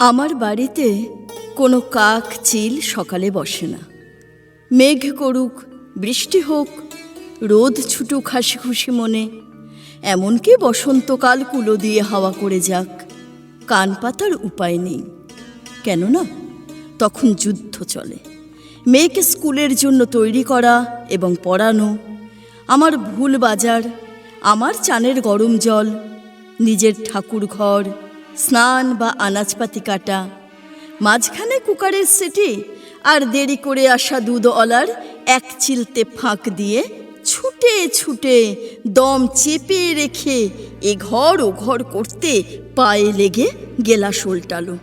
আমার বাড়িতে কোনো কাক চিল সকালে বসে না। মেঘ করুক, বৃষ্টি হোক, রোদ ছুটুক হাসি খুশি মনে, এমনকি বসন্তকাল কুলো দিয়ে হাওয়া করে যাক, কান পাতার উপায় নেই। কেননা, তখন যুদ্ধ চলে। মেয়েকে স্কুলের জন্য তৈরি করা এবং পড়ানো, আমার ভুল বাজার, আমার চানের গরম জল, নিজের ঠাকুর ঘর স্নান বা আনাজপাতি কাটা। মাঝখানে কুকারের সেটি আর দেরি করে আসা দুধওয়ালার এক চিলতে ফাঁক দিয়ে ছুটে ছুটে দম চেপে রেখে এ ঘর ও ঘর করতে পায়ে লেগে গেলা শোলটালো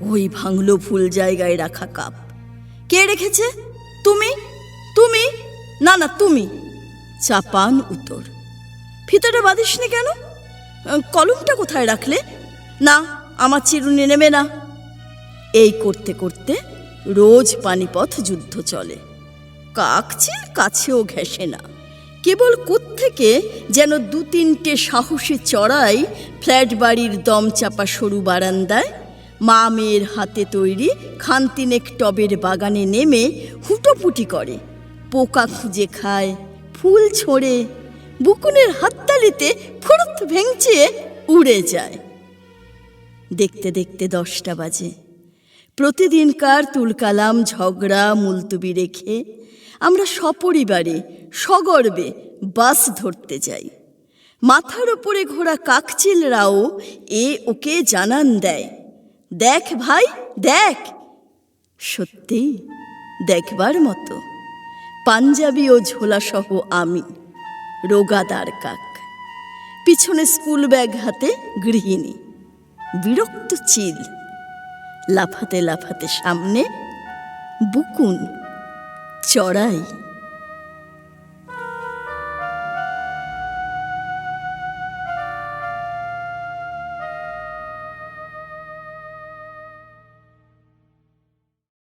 ওই ভাঙলো ভুল জায়গায় রাখা কাপ। কে রেখেছে? তুমি? তুমি? না না, তুমি। চাপান উত্তর। ফিতাটা বাঁধিসনি কেন? কলমটা কোথায় রাখলে? না, আমার চিরুনি নেবে না। এই করতে করতে রোজ পানিপথ যুদ্ধ চলে। কাকচিল কাছেও ঘেঁষে না। কেবল কোত্থেকে যেন দু তিনটে সাহসী চড়াই ফ্ল্যাট বাড়ির দম চাপা সরু বারান্দায়, মা মেয়ের হাতে তৈরি খান্তিনেক টবের বাগানে নেমে হুটোপুটি করে। পোকা খুঁজে খায়, ফুল ছোড়ে, বুকুনের হাততালিতে ফুরুত ভেঙচে উড়ে যায়। দেখতে দেখতে দশটা বাজে। প্রতিদিনকার তুলকালাম, ঝগড়া, মুলতুবি রেখে আমরা সপরিবারে, সগর্বে বাস ধরতে যাই। মাথার ওপরে ঘোড়া কাকচিলরাও এ ওকে জানান দেয়, দেখ ভাই, দেখ। সত্যি, দেখবার মতো। পাঞ্জাবি ও ঝোলাসহ আমি, রোগাদার কাক। পিছনে স্কুল ব্যাগ হাতে গৃহিণী। বিরক্ত চিল। লাফাতে লাফাতে সামনে বুকুন চড়াই।